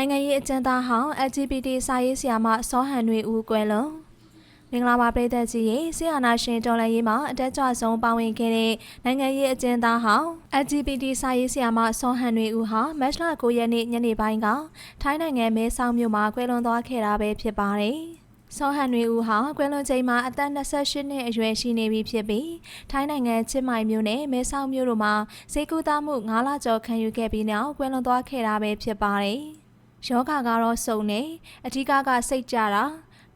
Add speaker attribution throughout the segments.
Speaker 1: နိုင်ငံရေးအကျဉ်းသားဟောင်း LGBT စာရေးဆရာမစောဟန်တွေဦးကွယ်လွန်မင်္ဂလာပါပြည်သက်ကြီးရေဆရာနာရှင်တော်လှန်ရေးမှာအတက်ကြွဆုံးပါဝင်ခဲ့တဲ့နိုင်ငံရေးအကျဉ်းသားဟောင်း LGBT စာရေးဆရာမစောဟန်တွေဦးဟာမတ်လ9ရက်နေ့ညနေပိုင်းကထိုင်းနိုင်ငံမဲဆောက်မြို့မှာကွယ်လွန်သွားခဲ့တာပဲဖြစ်ပါတယ်။ဆောဟန်တွေဦးဟာကွယ်လွန်ချိန်မှာအသက်28နှစ်အရွယ်ရှိနေပြီဖြစ်ပြီးထိုင်းနိုင်ငံချစ်မိုင်မြို့နယ်မဲဆောက်မြို့တို့မှာစေကူသားမှု9လကျော်ခံယူခဲ့ပြီးနောက်ကွယ်လွန်သွားခဲ့တာပဲဖြစ်ပါတယ်။ ယောဂကတော့စုံနေအဓိကကစိတ်ကြတာ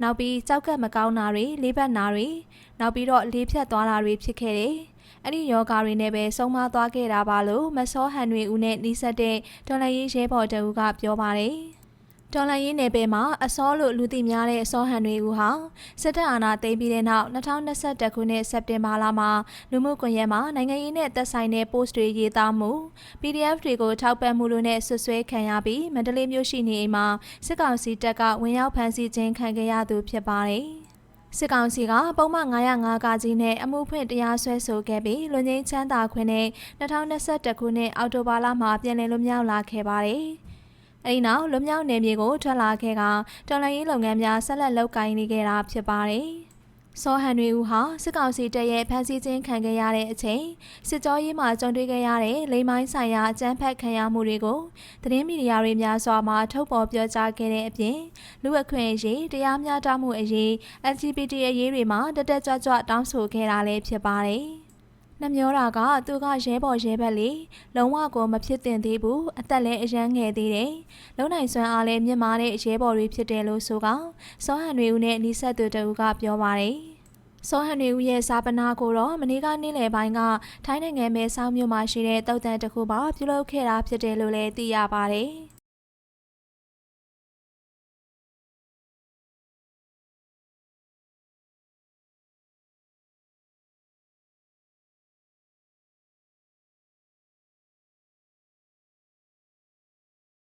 Speaker 1: နောက်ပြီးကြောက်ကက်မကောင်းတာတွေလေးဘက်နာတွေနောက်ပြီးတော့လေးဖြတ်သွားတာတွေဖြစ်ခဲ့တယ်။အဲ့ဒီယောဂတွေနဲ့ပဲဆုံးမသွားခဲ့တာပါလို့မစောဟန်တွေဦးနဲ့နှီးဆက်တဲ့ဒေါ်လာရေးရဲဘော်တအူးကပြောပါတယ်။ ဒေါ်လာရေးနယ်ပယ်မှာအစောလို့လူသိများတဲ့အစောဟန်တွေဦးဟာစစ်တပ်အာဏာသိမ်းပြီးတဲ့နောက်2021ခုနှစ်စက်တင်ဘာလမှာလူမှုကွန်ရက်မှာနိုင်ငံရေးနဲ့သက်ဆိုင်တဲ့ post တွေရေးသားမှု PDF တွေကိုထောက်ပံ့မှုတို့နဲ့ဆွဆွဲခံရပြီးမန္တလေးမြို့ရှိနေအိမ်မှာစစ်ကောင်စီတပ်ကဝင်ရောက်ဖမ်းဆီးခြင်းခံခဲ့ရသူဖြစ်ပါတယ်။စစ်ကောင်စီကပုံမှန်905ကကြီးနဲ့အမှုဖွင့်တရားစွဲဆိုခဲ့ပြီးလူငင်းချမ်းသာခွင့်နဲ့2021ခုနှစ်အောက်တိုဘာလမှာပြန်လည်လွတ်မြောက်လာခဲ့ပါတယ်။ အဲဒီနောက်လွတ်မြောက်နေမြေကိုထွက်လာခဲ့ကတော်လှန်ရေးလုပ်ငန်းများဆက်လက်လုပ်ကိုင်နေခဲ့တာဖြစ်ပါတယ်။စောဟန်တွေဦးဟာစစ်ကောင်စီတပ်ရဲ့ဖမ်းဆီးခြင်းခံခဲ့ရတဲ့အချိန်စစ်ကြောရေးမှာကြုံတွေ့ခဲ့ရတဲ့လိမ်မိုင်းဆိုင်ရာအကြမ်းဖက်ခံရမှုတွေကိုသတင်းမီဒီယာတွေများစွာမှာထုတ်ဖော်ပြောကြားခဲ့တဲ့အပြင်လူ့အခွင့်အရေးတရားမျှတမှုအရေး LGBT အရေးတွေမှာတက်တက်ကြွကြွတောင်းဆိုခဲ့တာလည်းဖြစ်ပါတယ်။ နှမျောတာကသူကရဲဘော်ရဲဘက်လေလုံးဝကိုမဖြစ်တင်သေးဘူးအသက်လည်းအရန်ငယ်သေးတယ်လုံနိုင်စွမ်းအားလည်းမြင့်မားတဲ့ရဲဘော်တွေဖြစ်တယ်လို့ဆိုကစောဟန်တွေဦးနဲ့နီးစပ်သူတဦးကပြောပါတယ်စောဟန်တွေဦးရဲ့စာပနာကိုတော့မနေ့ကနေ့လယ်ပိုင်းကထိုင်းနိုင်ငံမဲဆောက်မြို့မှာရှိတဲ့တုတ်တန်တစ်ခုမှာပြုလုပ်ခဲ့တာဖြစ်တယ်လို့လည်းသိရပါတယ်။